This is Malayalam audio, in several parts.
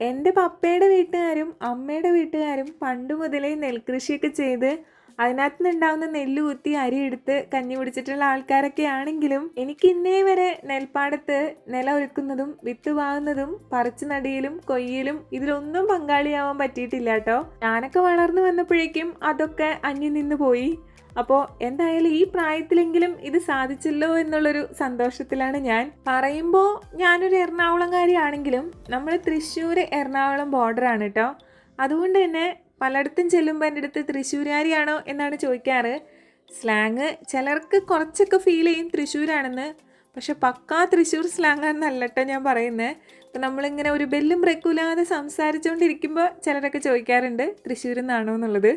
എന്റെ പപ്പയുടെ വീട്ടുകാരും അമ്മയുടെ വീട്ടുകാരും പണ്ട് മുതലേ നെൽകൃഷിയൊക്കെ ചെയ്ത് അതിനകത്ത് നിന്നുണ്ടാവുന്ന നെല്ല് കുത്തി അരിയെടുത്ത് കഞ്ഞി പിടിച്ചിട്ടുള്ള ആൾക്കാരൊക്കെ ആണെങ്കിലും എനിക്ക് ഇന്നേ വരെ നെൽപ്പാടത്ത് നില ഒരുക്കുന്നതും വിത്ത് വാങ്ങുന്നതും പറിച്ചു നടിയിലും കൊയ്യലും ഇതിലൊന്നും പങ്കാളിയാവാൻ പറ്റിയിട്ടില്ല കേട്ടോ. ഞാനൊക്കെ വളർന്നു വന്നപ്പോഴേക്കും അതൊക്കെ അന്യം നിന്ന് പോയി. അപ്പോൾ എന്തായാലും ഈ പ്രായത്തിലെങ്കിലും ഇത് സാധിച്ചല്ലോ എന്നുള്ളൊരു സന്തോഷത്തിലാണ് ഞാൻ. പറയുമ്പോൾ ഞാനൊരു എറണാകുളംകാരിയാണെങ്കിലും നമ്മൾ തൃശ്ശൂർ എറണാകുളം ബോർഡറാണ് കേട്ടോ അതുകൊണ്ട് തന്നെ പലയിടത്തും ചെല്ലുമ്പോൾ എന്റെ അടുത്ത് തൃശ്ശൂരുകാരിയാണോ എന്നാണ് ചോദിക്കാറ്. സ്ലാങ് ചിലർക്ക് കുറച്ചൊക്കെ ഫീൽ ചെയ്യും തൃശ്ശൂരാണെന്ന്. പക്ഷെ പക്കാ തൃശ്ശൂർ സ്ലാങ് കേട്ടോ ഞാൻ പറയുന്നത് അപ്പം നമ്മളിങ്ങനെ ഒരു ബെല്ലും ബ്രേക്കൂലാതെ സംസാരിച്ചുകൊണ്ടിരിക്കുമ്പോൾ ചിലരൊക്കെ ചോദിക്കാറുണ്ട് തൃശ്ശൂരിൽ നിന്നാണോ എന്നുള്ളത്.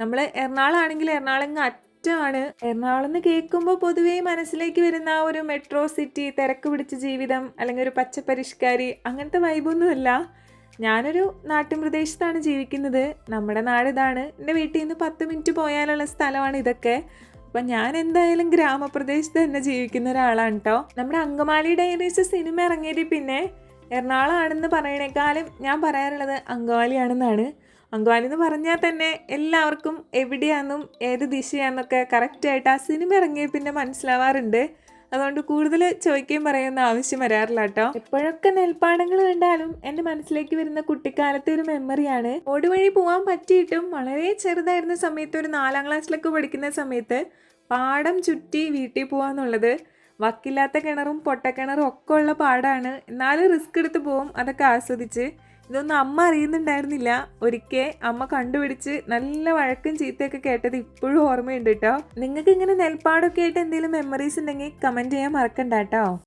നമ്മൾ എറണാകുളമാണെങ്കിൽ എറണാകുളം അറ്റമാണ് എറണാകുളം എന്ന് കേൾക്കുമ്പോൾ പൊതുവേ മനസ്സിലേക്ക് വരുന്ന ആ ഒരു മെട്രോ സിറ്റി തിരക്ക് പിടിച്ച ജീവിതം അല്ലെങ്കിൽ ഒരു പച്ചപ്പരിഷ്കാരി അങ്ങനത്തെ വൈബൊന്നുമല്ല ഞാനൊരു നാട്ടിൻ പ്രദേശത്താണ് ജീവിക്കുന്നത്. നമ്മുടെ നാട് ഇതാണ്. എന്റെ വീട്ടിൽ നിന്ന് പത്ത് മിനിറ്റ് പോയാലുള്ള സ്ഥലമാണ് ഇതൊക്കെ. അപ്പം ഞാൻ എന്തായാലും ഗ്രാമപ്രദേശത്ത് തന്നെ ജീവിക്കുന്ന ഒരാളാണ് കേട്ടോ നമ്മുടെ അങ്കമാലി ഡയറീസ് സിനിമ ഇറങ്ങിയതിൽ പിന്നെ എറണാകുളം ആണെന്ന് പറയണേക്കാളും ഞാൻ പറയാറുള്ളത് അങ്കവാലിയാണെന്നാണ് അങ്കവാലി എന്ന് പറഞ്ഞാൽ തന്നെ എല്ലാവർക്കും എവിടെയാണെന്നും ഏത് ദിശയാണെന്നൊക്കെ കറക്റ്റായിട്ട് ആ സിനിമ ഇറങ്ങിയ പിന്നെ മനസ്സിലാവാറുണ്ട്. അതുകൊണ്ട് കൂടുതൽ ചോദിക്കുകയും പറയുന്ന ആവശ്യം വരാറില്ല കേട്ടോ. എപ്പോഴൊക്കെ നെൽപ്പാടങ്ങൾ കണ്ടാലും എന്റെ മനസ്സിലേക്ക് വരുന്ന കുട്ടിക്കാലത്തെ ഒരു മെമ്മറിയാണ് ഓടുവഴി പോകാൻ പറ്റിയിട്ടും വളരെ ചെറുതായിരുന്ന സമയത്ത് ഒരു നാലാം ക്ലാസ്സിലൊക്കെ പഠിക്കുന്ന സമയത്ത് പാടം ചുറ്റി വീട്ടിൽ പോകാന്നുള്ളത് വക്കില്ലാത്ത കിണറും പൊട്ടക്കിണറും ഒക്കെ ഉള്ള പാടാണ്. എന്നാലും റിസ്ക് എടുത്ത് പോവും. അതൊക്കെ ആസ്വദിച്ച്. ഇതൊന്നും അമ്മ അറിയുന്നുണ്ടായിരുന്നില്ല. ഒരിക്കൽ അമ്മ കണ്ടുപിടിച്ച് നല്ല വഴക്കും ചീത്തയൊക്കെ കേട്ടത് ഇപ്പോഴും ഓർമ്മയുണ്ട് കേട്ടോ നിങ്ങൾക്ക് ഇങ്ങനെ നെൽപ്പാടൊക്കെ ആയിട്ട് എന്തെങ്കിലും മെമ്മറീസ് ഉണ്ടെങ്കിൽ കമന്റ് ചെയ്യാൻ മറക്കണ്ട കേട്ടോ